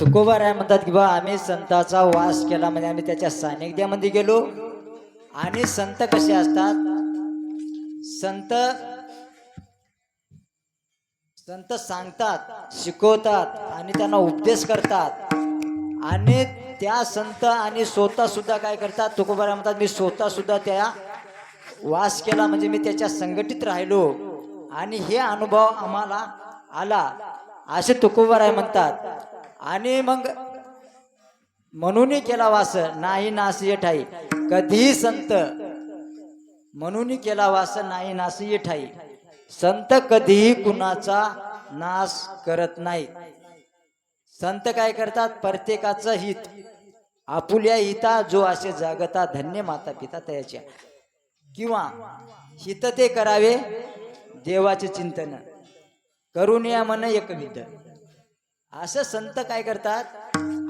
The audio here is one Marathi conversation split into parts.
तुकोबाराय म्हणतात की बा आम्ही संताचा वास केला. म्हणजे आम्ही त्याच्या सानिध्यामध्ये गेलो. आणि संत कसे असतात? संत संत सांगतात शिकवतात आणि त्यांना उपदेश करतात. आणि त्या संत आणि स्वतः सुद्धा काय करतात? तुकोबाराय म्हणतात मी स्वतः सुद्धा त्या वास केला. म्हणजे मी त्याच्या संघटित राहिलो. आणि हे अनुभव आम्हाला आला. असे तुकोबाराय म्हणतात. आणि मग म्हणून केला वास नाही नास ये ठाई. कधीही संत म्हणून केला वास नाही नास ये ठाई. संत कधीही कुणाचा नाश करत नाही. संत काय करतात? प्रत्येकाचं हित. आपुल्या हिता जो असे जागता धन्य माता पिता त्याच्या. किंवा हित ते करावे देवाचे चिंतन. करून या मन एकविध. असं संत काय करतात?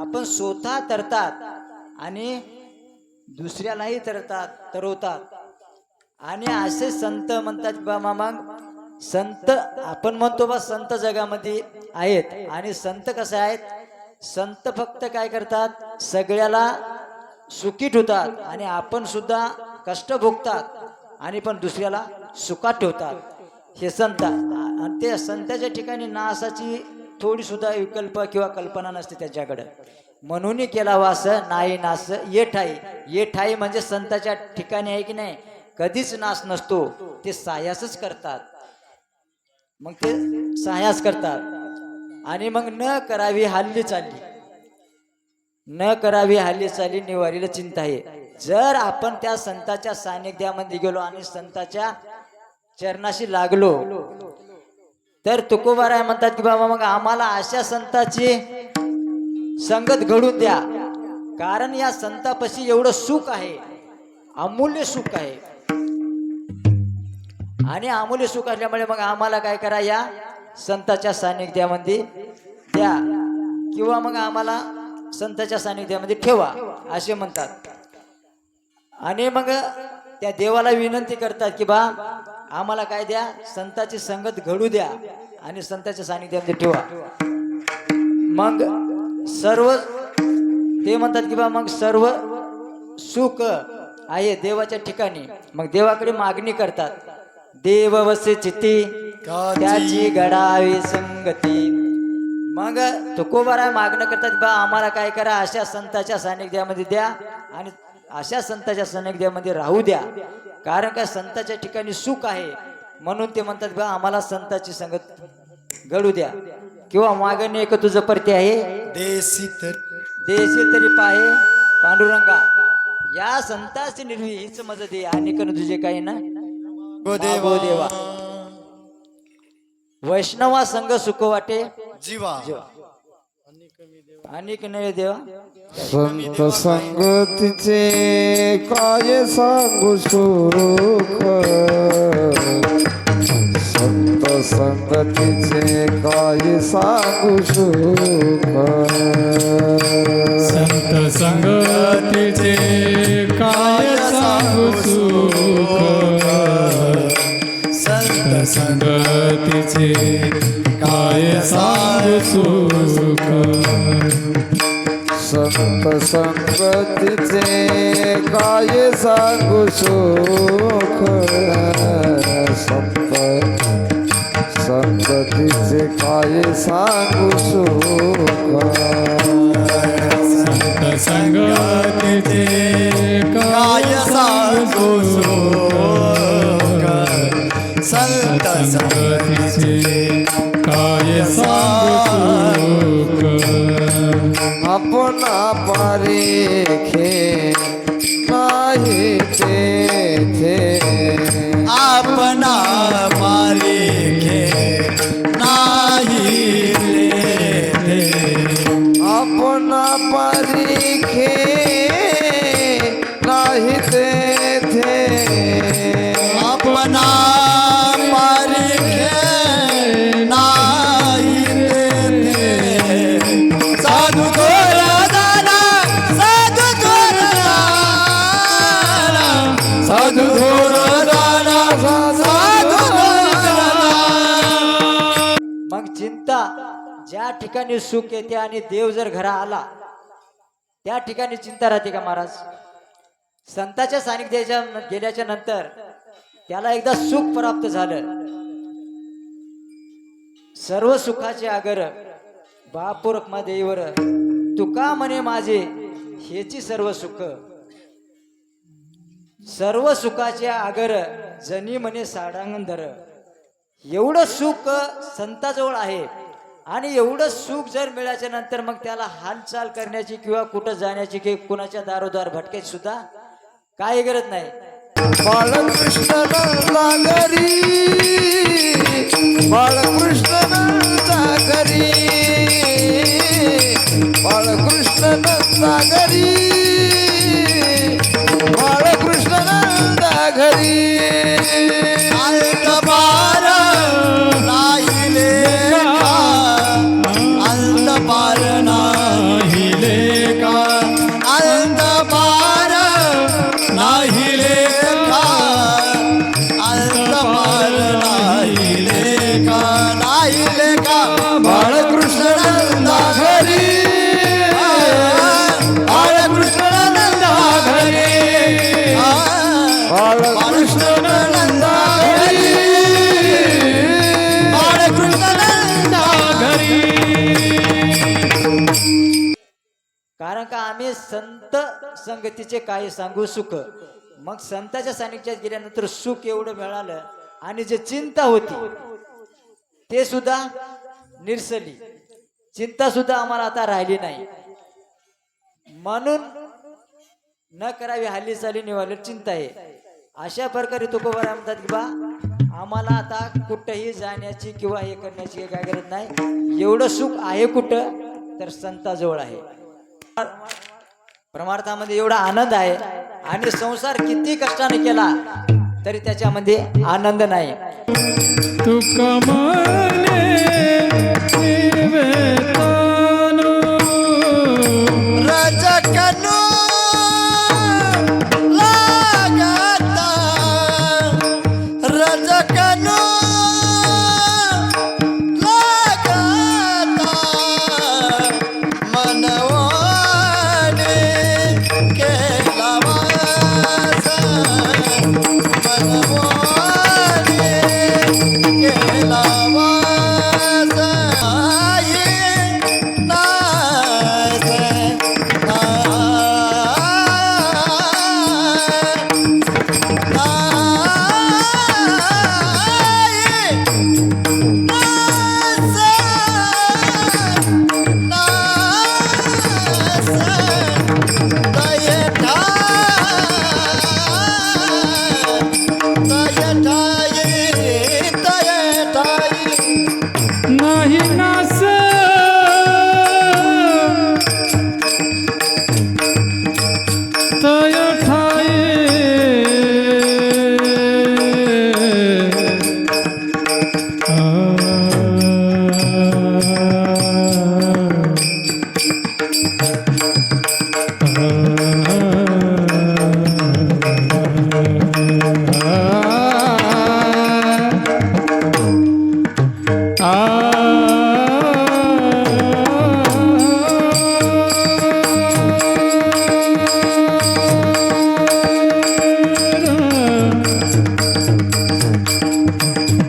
आपण स्वतः तरतात आणि दुसऱ्यालाही तरतात तरवतात. आणि असे संत म्हणतात बा मग संत आपण म्हणतो बा संत जगामध्ये आहेत. आणि संत कसे आहेत? संत फक्त काय करतात? सगळ्याला सुखी ठेवतात. आणि आपण सुद्धा कष्ट भोगतात. आणि पण दुसऱ्याला सुखात ठेवतात. हे संत. आणि ते संताच्या ठिकाणी नासाची थोडीसुद्धा विकल्प किंवा कल्पना नसते त्याच्याकडं. म्हणून केला वास नाही नास ये ठाई. ये ठाई म्हणजे संताच्या ठिकाणी आहे की नाही? कधीच नाश नसतो. ते सायासच करतात. मग ते सायास करतात. आणि मग न करावी हल्ली चालली. न करावी हल्ली चालली निवारीला चिंता आहे. जर आपण त्या संताच्या सानिध्यामध्ये गेलो आणि संताच्या चरणाशी लागलो तर तुकोबाराय म्हणतात की बाबा मग आम्हाला अशा संताची संगत घडून द्या. कारण या संतापाशी एवढं सुख आहे. अमूल्य सुख आहे. आणि अमूल्य सुख असल्यामुळे मग आम्हाला काय करा या संताच्या सानिध्यामध्ये द्या. किंवा मग आम्हाला संताच्या सानिध्यामध्ये ठेवा असे म्हणतात. आणि मग त्या देवाला विनंती करतात की बा आम्हाला काय द्या संताची संगत घडू द्या आणि संताच्या सानिध्यामध्ये ठेवा. मग सर्व ते म्हणतात की बा मग सर्व सुख आहे देवाच्या ठिकाणी. मग देवाकडे मागणी करतात. देव वसे चित्ती त्याची घडावी संगती. मग तुकोबारा मागणं करतात बा आम्हाला काय करा अशा संताच्या सानिध्यामध्ये द्या आणि अशा संताच्या सानिध्यामध्ये राहू द्या. कारण का संताच्या ठिकाणी सुख आहे. म्हणून ते म्हणतात बा आम्हाला संताची संगत घडू द्या. किंवा मागणी एक तुझं परते आहे. देसी तर देशी तरी पाहे पांडुरंगा. या संताची निर्वी हीच मज दे आणि कन तुझे काही ना? देवा. वैष्णवा संघ सुख वाटे जीवा. आणि नये देवा. संत संगतीचे काय सांगू सुख? संत संगतीचे काय सांगू सुख? संत संगतीचे काय सांगू सुख? संत संगतीचे काय सांगू सुख? संगतीचे काय सांगू सुख संत संगतीचे काय सांगू सुख। आपण पारेखे नाही तेथे आपणा मालिके नाही तेथे आपण पारेखे तेथे अपना ठिकाणी सुख येते आणि देव जर घरा आला त्या ठिकाणी चिंता राहते का महाराज? संताच्या सानिध्याच्या गेल्याच्यानंतर त्याला एकदा सुख प्राप्त झालं. सर्व सुखाचे आगर बापूर देवर तुका म्हणे माझे हेची सर्व सुख. सर्व सुखाचे आगर जनी म्हणे साडांगंधर. एवढं सुख संताजवळ आहे. आणि एवढं सुख जर मिळाच्या नंतर मग त्याला हालचाल करण्याची किंवा कुठं जाण्याची किंवा कुणाच्या दारोदार भटकेत सुद्धा काही गरज नाही. बाळकृष्ण बाळकृष्ण सागरी बाळकृष्ण माझे संत संगतीचे काय सांगू सुख? मग संताच्या सानिध्यात गेल्यानंतर सुख एवढं मिळालं आणि जे चिंता होती ते सुद्धा निरसली. चिंता सुद्धा आम्हाला आता राहिली नाही. म्हणून न करावी हल्ली चाली निवाले चिंता आहे. अशा प्रकारे तुकोबारा म्हणतात की बा आम्हाला आता कुठंही जाण्याची किंवा हे करण्याची काय गरज नाही. एवढं सुख आहे कुठं तर संताजवळ आहे. परमार्थामध्ये एवढा आनंद आहे आणि संसार किती कष्टाने केला तरी त्याच्यामध्ये आनंद नाही. तू म्हणे नाही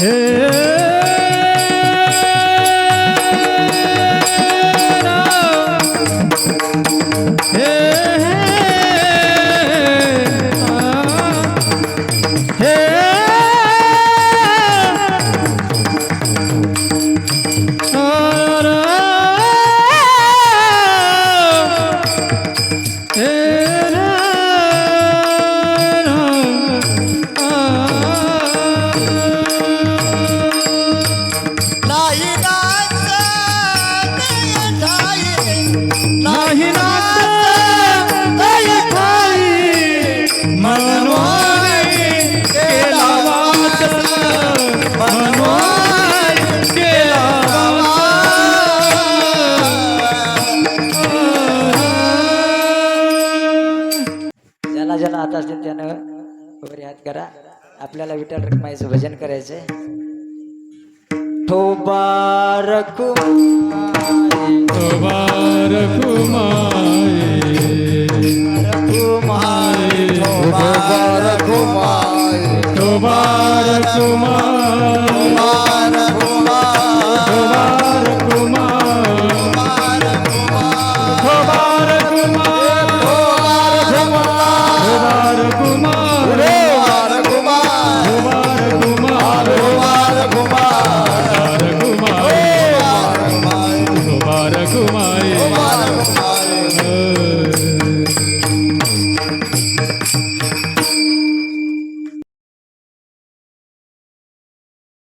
नाही असतील त्यानं वगैरे याद करा. आपल्याला विठ्ठल रखमाईचं भजन करायचंय. ठोबारक ठोबारक ठोबारक